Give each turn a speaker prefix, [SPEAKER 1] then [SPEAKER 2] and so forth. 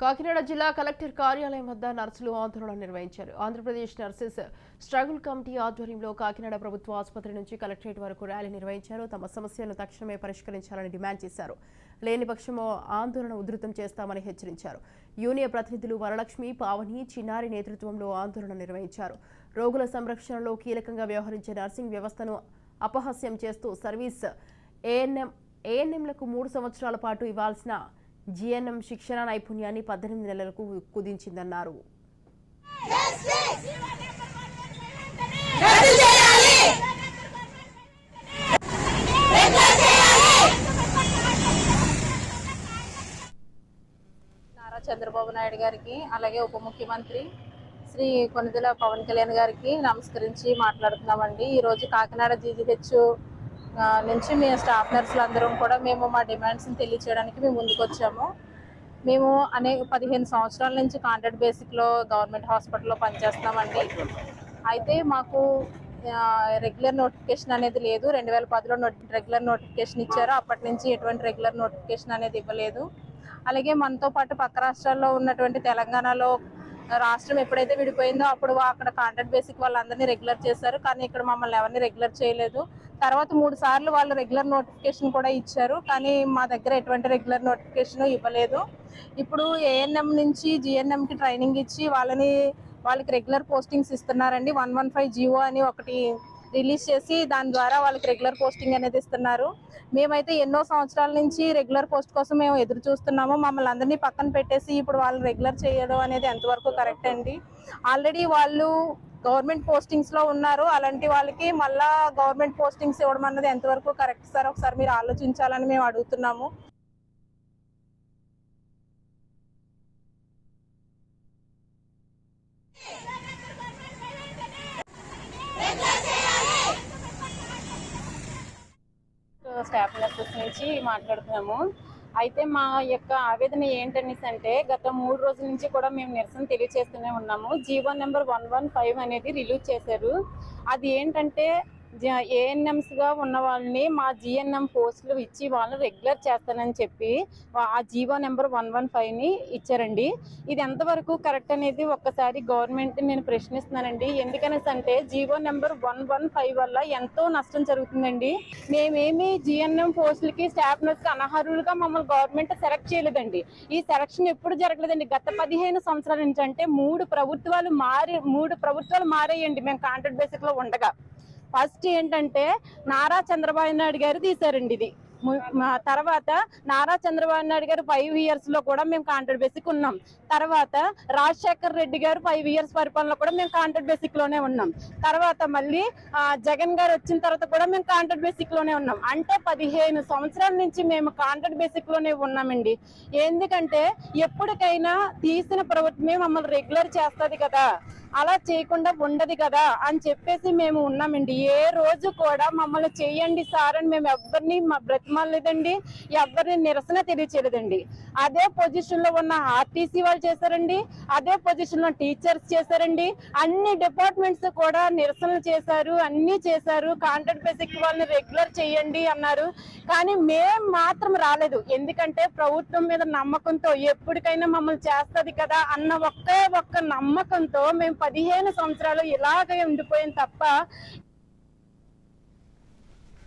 [SPEAKER 1] కాకినాడ జిల్లా కలెక్టర్ కార్యాలయం వద్ద నర్సులు ఆందోళన నిర్వహించారు. ఆంధ్రప్రదేశ్ నర్సెస్ స్ట్రగుల్ కమిటీ ఆధ్వర్యంలో కాకినాడ ప్రభుత్వ ఆసుపత్రి నుంచి కలెక్టరేట్ వరకు ర్యాలీ నిర్వహించారు. తమ సమస్యలను తక్షణమే పరిష్కరించాలని డిమాండ్ చేశారు. లేని పక్షమో ఆందోళన ఉధృతం చేస్తామని హెచ్చరించారు. యూనియన్ ప్రతినిధులు వరలక్ష్మి పావని చిన్నారి నేతృత్వంలో ఆందోళన నిర్వహించారు. రోగుల సంరక్షణలో కీలకంగా వ్యవహరించే నర్సింగ్ వ్యవస్థను అపహాస్యం చేస్తూ సర్వీస్ ఏఎన్ఎం ఏఎన్ఎంలకు మూడు సంవత్సరాల పాటు ఇవ్వాల్సిన జిఎన్ఎం శిక్షణ నైపుణ్యాన్ని పద్దెనిమిది నెలలకు కుదించిందన్నారు.
[SPEAKER 2] నారా చంద్రబాబు నాయుడు గారికి అలాగే ఉప ముఖ్యమంత్రి శ్రీ కొనిదెల పవన్ కళ్యాణ్ గారికి నమస్కరించి మాట్లాడుతున్నామండి. ఈ రోజు కాకినాడ జీజీహెచ్ నుంచి మీ స్టాఫ్ నర్సులు అందరం కూడా మేము మా డిమాండ్స్ని తెలియచేయడానికి మేము ముందుకు వచ్చాము మేము అనేక పదిహేను సంవత్సరాల నుంచి కాంట్రాక్ట్ బేసిక్లో గవర్నమెంట్ హాస్పిటల్లో పనిచేస్తున్నామండి. అయితే మాకు రెగ్యులర్ నోటిఫికేషన్ అనేది లేదు. రెండు వేల పదిలో రెగ్యులర్ నోటిఫికేషన్ ఇచ్చారు. అప్పటి నుంచి ఎటువంటి రెగ్యులర్ నోటిఫికేషన్ అనేది ఇవ్వలేదు. అలాగే మనతో పాటు పక్క రాష్ట్రాల్లో ఉన్నటువంటి తెలంగాణలో రాష్ట్రం ఎప్పుడైతే విడిపోయిందో అప్పుడు అక్కడ కాంట్రాక్ట్ బేసిక్ వాళ్ళందరినీ రెగ్యులర్ చేశారు. కానీ ఇక్కడ మమ్మల్ని ఎవరిని రెగ్యులర్ చేయలేదు. తర్వాత మూడు సార్లు వాళ్ళు రెగ్యులర్ నోటిఫికేషన్ కూడా ఇచ్చారు. కానీ మా దగ్గర ఎటువంటి రెగ్యులర్ నోటిఫికేషన్ ఇవ్వలేదు. ఇప్పుడు ఏఎన్ఎం నుంచి జిఎన్ఎంకి ట్రైనింగ్ ఇచ్చి వాళ్ళని వాళ్ళకి రెగ్యులర్ పోస్టింగ్స్ ఇస్తున్నారండి. వన్ వన్ ఫైవ్ జియో అని ఒకటి రిలీజ్ చేసి దాని ద్వారా వాళ్ళకి రెగ్యులర్ పోస్టింగ్ అనేది ఇస్తున్నారు. మేమైతే ఎన్నో సంవత్సరాల నుంచి రెగ్యులర్ పోస్ట్ కోసం మేము ఎదురు చూస్తున్నాము. మమ్మల్ని అందరినీ పక్కన పెట్టేసి ఇప్పుడు వాళ్ళు రెగ్యులర్ చేయడం అనేది ఎంతవరకు కరెక్ట్ అండి. ఆల్రెడీ వాళ్ళు గవర్నమెంట్ పోస్టింగ్స్లో ఉన్నారు. అలాంటి వాళ్ళకి మళ్ళా గవర్నమెంట్ పోస్టింగ్స్ ఇవ్వడం అన్నది ఎంతవరకు కరెక్ట్ సార్? ఒకసారి మీరు ఆలోచించాలని మేము అడుగుతున్నాము. స్టాఫ్ నర్సెస్ నుంచి మాట్లాడుతున్నాము అయితే మా యొక్క ఆవేదన ఏంటనేసి అంటే గత మూడు రోజుల నుంచి కూడా మేము నిరసన తెలియజేస్తూనే ఉన్నాము. GO number one one five అనేది రిలీజ్ చేశారు. అది ఏంటంటే ఏఎన్ఎంస్గా ఉన్న వాళ్ళని మా జిఎన్ఎం పోస్టులు ఇచ్చి వాళ్ళని రెగ్యులర్ చేస్తానని చెప్పి ఆ జీవో నెంబర్ వన్ వన్ ఫైవ్ని ఇచ్చారండి. ఇది ఎంతవరకు కరెక్ట్ అనేది ఒక్కసారి గవర్నమెంట్ నేను ప్రశ్నిస్తున్నానండి. ఎందుకనేసి అంటే GO number one one five వల్ల ఎంతో నష్టం జరుగుతుందండి. మేమేమి జిఎన్ఎం పోస్టులకి స్టాఫ్ నర్స్ అనర్హులుగా మమ్మల్ని గవర్నమెంట్ సెలెక్ట్ చేయలేదండి. ఈ సెలక్షన్ ఎప్పుడు జరగలేదండి. గత పదిహేను సంవత్సరాల నుంచి అంటే మూడు ప్రభుత్వాలు మారి మూడు ప్రభుత్వాలు మారేయండి. మేము కాంట్రాక్ట్ బేసిక్లో ఉండగా. ఫస్ట్ ఏంటంటే నారా చంద్రబాబు నాయుడు గారు తీశారండి ఇది. తర్వాత నారా చంద్రబాబు నాయుడు గారు ఫైవ్ ఇయర్స్లో కూడా మేము కాంట్రాక్ట్ బేసిక్ ఉన్నాం. తర్వాత రాజశేఖర్ రెడ్డి గారు ఫైవ్ ఇయర్స్ పరిపాలనలో కూడా మేము కాంట్రాక్ట్ బేసిక్లోనే ఉన్నాం. తర్వాత మళ్ళీ జగన్ గారు వచ్చిన తర్వాత కూడా మేము కాంట్రాక్ట్ బేసిక్లోనే ఉన్నాం. అంటే పదిహేను సంవత్సరాల నుంచి మేము కాంట్రాక్ట్ బేసిక్లోనే ఉన్నామండి. ఎందుకంటే ఎప్పటికైనా తీసిన ప్రభుత్వమే మమ్మల్ని రెగ్యులర్ చేస్తుంది కదా. అలా చేయకుండా ఉండదు కదా అని చెప్పేసి మేము ఉన్నామండి. ఏ రోజు కూడా మమ్మల్ని చేయండి సార్ అని మేము ఎవరిని మా బ్రతిమాలేదండి ఎవరిని నిరసన తెలియచేయలేదండి. అదే పొజిషన్లో ఉన్న ఆర్టీసీ వాళ్ళు చేశారండి అదే పొజిషన్లో టీచర్స్ చేశారండి. అన్ని డిపార్ట్మెంట్స్ కూడా నిరసనలు చేశారు అన్ని చేశారు. కాంట్రాక్ట్ బేసిక్ వాళ్ళని రెగ్యులర్ చేయండి అన్నారు. కానీ మేం మాత్రం రాలేదు. ఎందుకంటే ప్రభుత్వం మీద నమ్మకంతో ఎప్పటికైనా మమ్మల్ని చేస్తది కదా అన్న ఒకే ఒక్క నమ్మకంతో మేము పదిహేను సంవత్సరాలు ఇలాగే ఉండిపోయాం తప్ప